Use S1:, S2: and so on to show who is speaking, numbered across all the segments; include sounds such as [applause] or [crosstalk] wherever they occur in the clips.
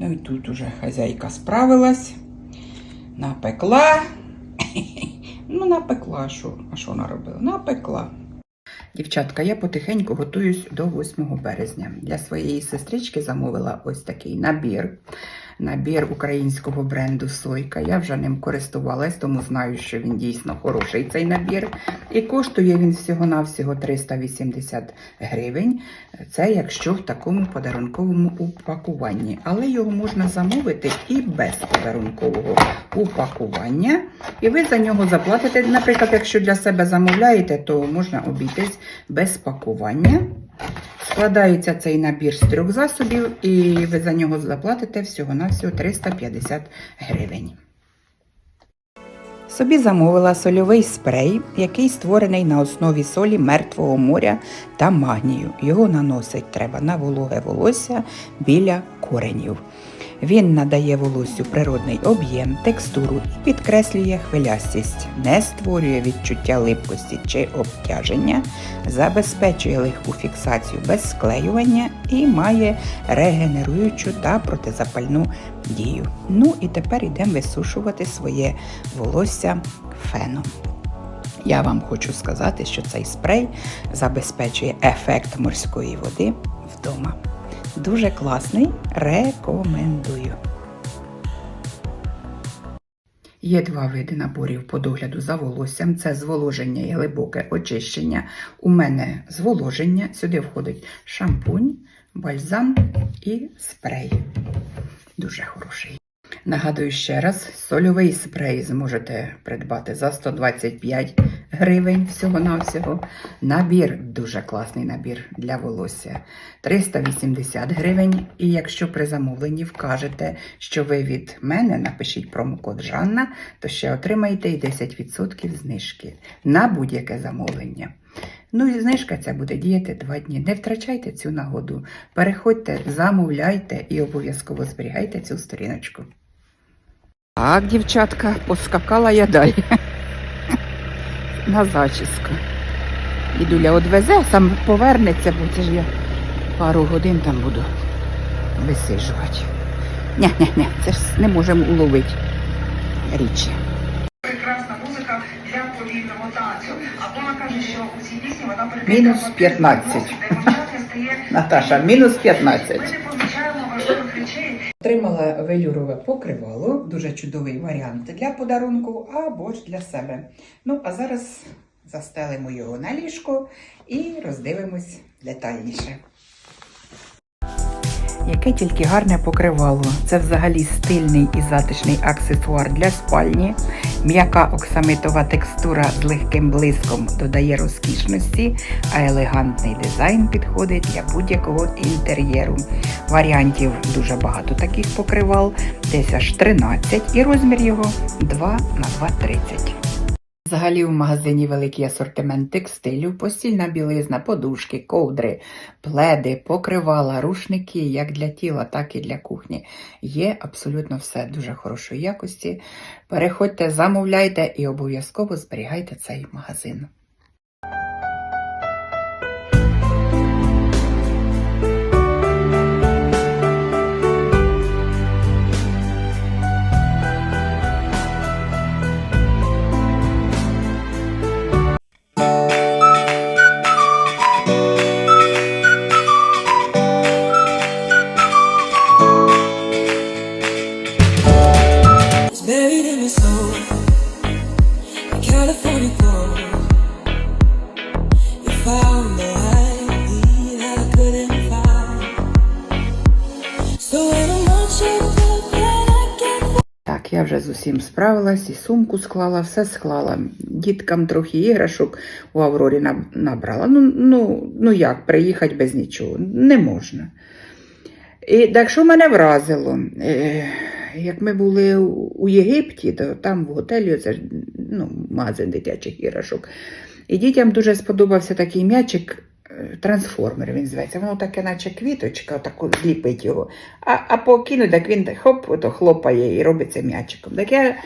S1: Ну і тут уже хазяйка справилась, напекла. [laughs] Ну, напекла, що? А що вона робила? Напекла. Дівчатка, я потихеньку готуюсь до 8 березня. Для своєї сестрички замовила ось такий набір. Набір українського бренду Сойка. Я вже ним користувалась, тому знаю, що він дійсно хороший цей набір. І коштує він всього-навсього 380 гривень. Це якщо в такому подарунковому упакуванні. Але його можна замовити і без подарункового упакування. І ви за нього заплатите. Наприклад, якщо для себе замовляєте, то можна обійтись без пакування. Складається цей набір з трьох засобів, і ви за нього заплатите всього-навсього 350 гривень. Собі замовила сольовий спрей, який створений на основі солі мертвого моря та магнію. Його наносить треба на вологе волосся біля коренів. Він надає волоссю природний об'єм, текстуру і підкреслює хвилястість, не створює відчуття липкості чи обтяження, забезпечує легку фіксацію без склеювання і має регенеруючу та протизапальну дію. Ну і тепер йдемо висушувати своє волосся феном. Я вам хочу сказати, що цей спрей забезпечує ефект морської води вдома. Дуже класний, рекомендую. Є два види наборів по догляду за волоссям: це зволоження і глибоке очищення. У мене зволоження. Сюди входить шампунь, бальзам і спрей. Дуже хороший. Нагадую ще раз, сольовий спрей зможете придбати за 125 гривень всього-навсього. Набір, дуже класний набір для волосся 380 гривень. І якщо при замовленні вкажете, що ви від мене напишіть промокод Жанна, то ще отримаєте і 10% знижки на будь-яке замовлення. Ну і знижка ця буде діяти два дні. Не втрачайте цю нагоду. Переходьте, замовляйте і обов'язково зберігайте цю сторіночку. Так, дівчатка, поскакала я далі. На зачіску. Ідуля одвезе, сам повернеться, бо це ж я пару годин там буду ні, ні, це ж не можемо уловити річі.
S2: прекрасна музика для повільного танцю. А вона каже, що у цій пісні вона
S1: Мінус 15.
S2: досвід, де мовчання стає
S1: Наташа, мінус 15. Отримала велюрове покривало, дуже чудовий варіант для подарунку або ж для себе. Ну, а зараз застелимо його на ліжко і роздивимось детальніше. Яке тільки гарне покривало. Це взагалі стильний і затишний аксесуар для спальні. М'яка оксамитова текстура з легким блиском додає розкішності, а елегантний дизайн підходить для будь-якого інтер'єру. Варіантів дуже багато таких покривал, десь аж 13 і розмір його 2 на 2,30. Взагалі в магазині великий асортимент текстилю, постільна білизна, подушки, ковдри, пледи, покривала, рушники як для тіла, так і для кухні. Є абсолютно все дуже хорошої якості. Переходьте, замовляйте і обов'язково зберігайте цей магазин. Так, я вже з усім справилась, і сумку склала, все склала. Діткам трохи іграшок у Аврорі набрала. Ну, ну, ну як, приїхати без нічого? Не можна. І так що мене вразило, е, як ми були у Єгипті, то там в готелі це ну, магазин дитячих іграшок. І дітям дуже сподобався такий м'ячик. Трансформер він зветься. Воно таке, наче квіточка, таку зліпить його. А, а покинуть, так він хоп, ото хлопає і робиться м'ячиком. Так я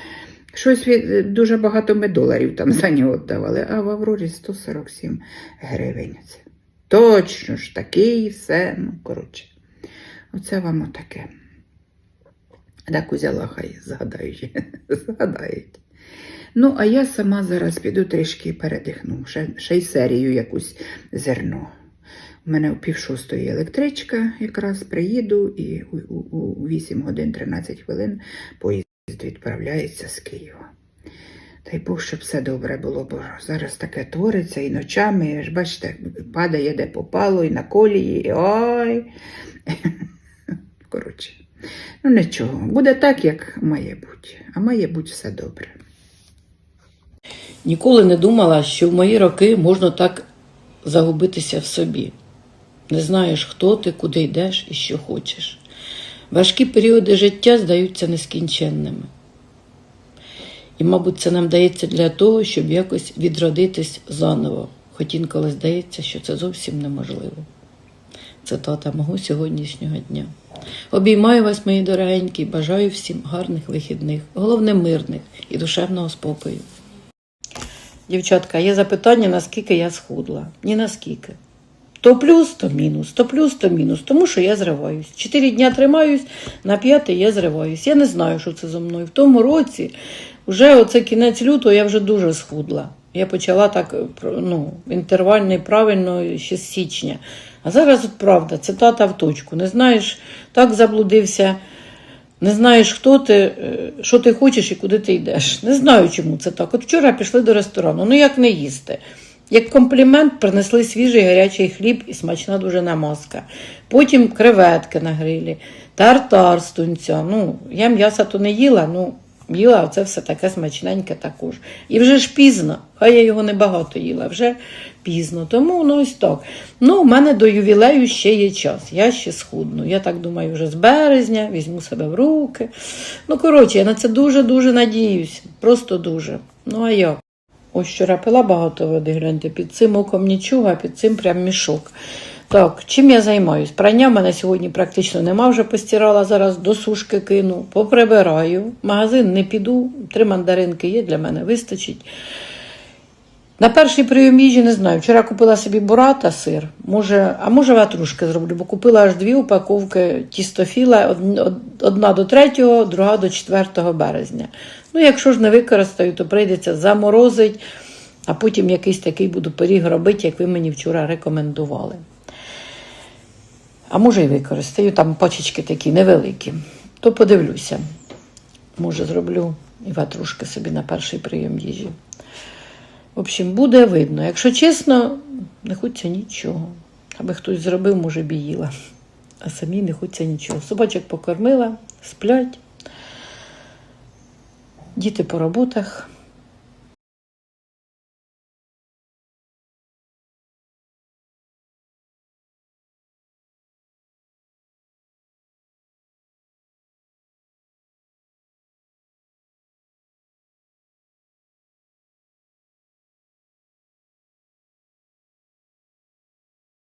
S1: щось від, дуже багато ми доларів там за нього давали, а в Аврорі 147 гривень. Це Точно ж такий, все, ну, коротше. Оце вам отаке. Так узяла, хай згадають. [laughs] згадають. Ну, а я сама зараз піду трішки передихну. Ще, ще й серію якусь зерно. У мене о пів шостої електричка, якраз приїду і у, у, у 8 годин 13 хвилин поїзд відправляється з Києва. Дай Бог, щоб все добре було, бо зараз таке твориться і ночами, ж бачите, падає де попало, і на колії, і ой. [laughs] Коротше, ну нічого, буде так, як має бути, а має бути все добре.
S3: Ніколи не думала, що в мої роки можна так загубитися в собі. Не знаєш, хто ти, куди йдеш і що хочеш. Важкі періоди життя здаються нескінченними. І, мабуть, це нам дається для того, щоб якось відродитись заново, хоч інколи здається, що це зовсім неможливо. Цитата мого сьогоднішнього дня. Обіймаю вас, мої дорогенькі, бажаю всім гарних вихідних, головне мирних і душевного спокою. Дівчатка, є запитання, наскільки я схудла. Ні наскільки. То плюс, то мінус, то плюс, то мінус, тому що я зриваюсь. Чотири дня тримаюсь, на п'ятий я зриваюсь. Я не знаю, що це зо мною. В тому році, вже оце кінець лютого, я вже дуже схудла. Я почала так ну, інтервально і правильно ще з січня. А зараз от правда, цитата в точку. Не знаєш, так заблудився. Не знаєш, хто ти, е, що ти хочеш і куди ти йдеш. Не знаю, чому це так. От вчора пішли до ресторану. Ну як не їсти? Як комплімент принесли свіжий гарячий хліб і смачна дуже намазка. Потім креветки на грилі, тартар з тунця. Ну, я м'яса то не їла, ну їла, а це все таке смачненьке також. І вже ж пізно, хай я його небагато їла, вже пізно. Тому ну ось так. Ну, у мене до ювілею ще є час. Я ще схудну. Я так думаю, вже з березня візьму себе в руки. Ну, коротше, я на це дуже-дуже надіюсь. Просто дуже. Ну, а як? Ось вчора пила багато води, гляньте, під цим оком нічого, а під цим прям мішок. Так, чим я займаюсь? Прання в мене сьогодні практично нема, вже постирала, зараз до сушки кину, поприбираю. В магазин не піду, три мандаринки є, для мене вистачить. На перший прийом їжі не знаю. Вчора купила собі бурата сир, може, а може ватрушки зроблю, бо купила аж дві упаковки тістофіла, од- од- одна до 3, друга до 4 березня. Ну, якщо ж не використаю, то прийдеться заморозить, а потім якийсь такий буду пиріг робити, як ви мені вчора рекомендували. А може і використаю, там пачечки такі невеликі. То подивлюся. Може, зроблю і ватрушки собі на перший прийом їжі. В общем, буде видно. Якщо чесно, не хочеться нічого. Аби хтось зробив, може б їла. А самі не хочеться нічого. Собачок покормила, сплять. Діти по роботах.